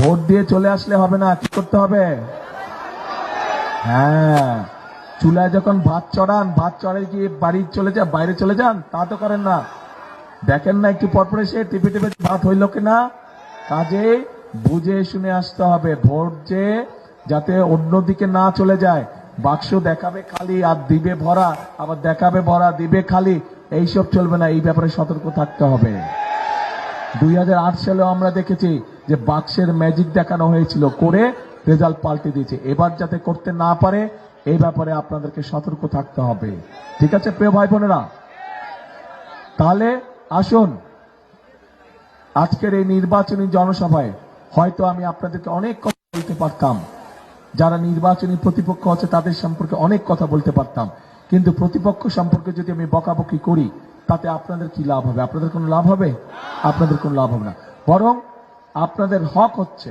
Vote দিয়ে চলে আসলে হবে না, কি করতে হবে? হ্যাঁ চুলায় যখন ভাত চড়ান, ভাত চড়াই গিয়ে বাড়ি চলে যান বাইরে চলে যান? তা তো করেন না। দেখেন না একটু পরপর এসে টিপে টিপে ভাত হইল কিনা? কাজে বুঝে শুনে আসতে হবে, ভোট যে যাতে অন্যদিকে না চলে যায়। বাক্স দেখাবে খালি আর দিবে ভরা, আবার দেখাবে ভরা, দিবে খালি। এইসব চলবে না, এই ব্যাপারে সতর্ক থাকতে হবে। দুই সালেও আমরা দেখেছি যে বাক্সের ম্যাজিক দেখানো হয়েছিল করে রেজাল্ট পাল্টে দিয়েছে। এবার যাতে করতে না পারে, এই ব্যাপারে আপনাদেরকে সতর্ক থাকতে হবে। ঠিক আছে, প্রিয় ভাই বোনেরা? তাহলে আসুন, আজকের এই নির্বাচনী জনসভায় হয়তো আমি আপনাদেরকে অনেক কথা বলতে পারতাম। যারা নির্বাচনী প্রতিপক্ষ আছে, তাদের সম্পর্কে অনেক কথা বলতে পারতাম। কিন্তু প্রতিপক্ষ সম্পর্কে যদি আমি বকাবকি করি তাতে আপনাদের কি লাভ হবে? আপনাদের কোনো লাভ হবে? আপনাদের কোনো লাভ হবে না। বরং আপনাদের হক হচ্ছে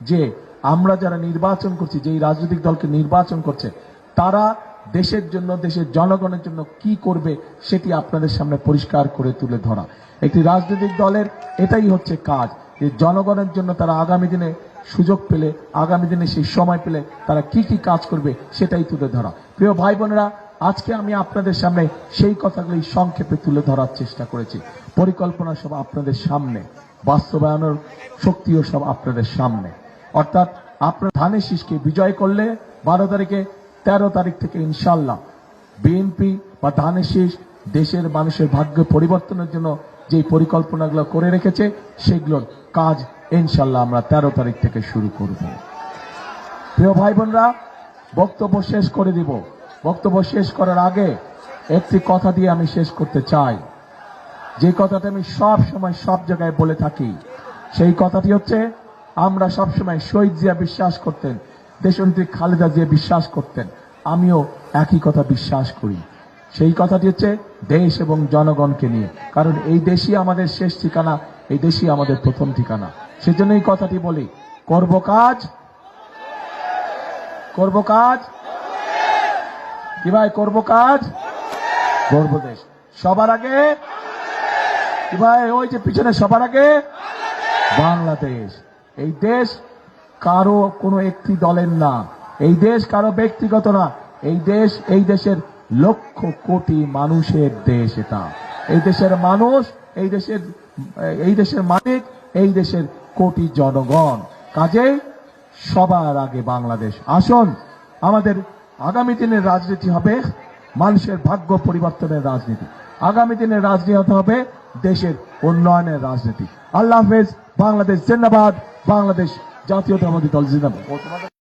যে আমরা যারা নির্বাচন করছি, যেই রাজনৈতিক দলকে নির্বাচন করছে, তারা দেশের জন্য, দেশের জনগণের জন্য কি করবে সেটি আপনাদের সামনে পরিষ্কার করে তুলে ধরা। একটি রাজনৈতিক দলের এটাই হচ্ছে কাজ, যে জনগণের জন্য তারা আগামী দিনে সুযোগ পেলে, আগামী দিনে সেই সময় পেলে তারা কি কি কাজ করবে সেটাই তুলে ধরা। প্রিয় ভাই বোনেরা আজকে আমি আপনাদের সামনে সেই কথাগুলি সংক্ষেপে তুলে ধরার চেষ্টা করেছি। পরিকল্পনা সব আপনাদের সামনে, বাস্তবায়নের শক্তিও সব আপনাদের সামনে। অর্থাৎ আপনার ধানের শীষকে বিজয় করলে বারো তারিখে, তেরো তারিখ থেকে ইনশাল্লাহ বিএনপি বা ধানের শীষ দেশের মানুষের ভাগ্য পরিবর্তনের জন্য যে পরিকল্পনাগুলো করে রেখেছে, সেগুলোর কাজ ইনশাল্লাহ আমরা তেরো তারিখ থেকে শুরু করব। প্রিয় ভাই বোনরা, বক্তব্য শেষ করে দিব। বক্তব্য শেষ করার আগে একটি কথা দিয়ে আমি শেষ করতে চাই। যে কথাটা আমি সব সময় সব জায়গায় বলে থাকি, সেই কথাটি হচ্ছে, আমরা সব সময় শহীদ জিয়া বিশ্বাস করতেন, দেশনেত্রী খালেদা জিয়া বিশ্বাস করতেন, আমিও একই কথা বিশ্বাস করি। সেই কথাটি হচ্ছে, দেশ এবং জনগণকে নিয়ে। কারণ এই দেশই আমাদের শেষ ঠিকানা, এই দেশই আমাদের প্রথম ঠিকানা। সেজন্য এই কথাটি বলি, করব কাজ করব কাজ কি ভাই করব কাজ? করব দেশ। সবার আগে? কি ভাই ওই যে পিছনে সবার আগে? বাংলাদেশ। এই দেশ কারও কোনো একটি দলের না। এই দেশ কারও ব্যক্তিগত না। এই দেশ, এই দেশের লক্ষ কোটি মানুষের দেশ এটা। এই দেশের মানুষ, এই দেশের এই দেশের মালিক, এই দেশের কোটি জনগণ। কাজেই সবার আগে বাংলাদেশ। আসুন, আমাদের আগামী দিনের রাজনীতি হবে মানুষের ভাগ্য পরিবর্তনের রাজনীতি। আগামী দিনের রাজনীতি হবে দেশের উন্নয়নের রাজনীতি। আল্লাহ হাফেজ, বাংলাদেশ জিন্দাবাদ, বাংলাদেশ জাতীয়তাবাদী দল জিন্দাবাদ।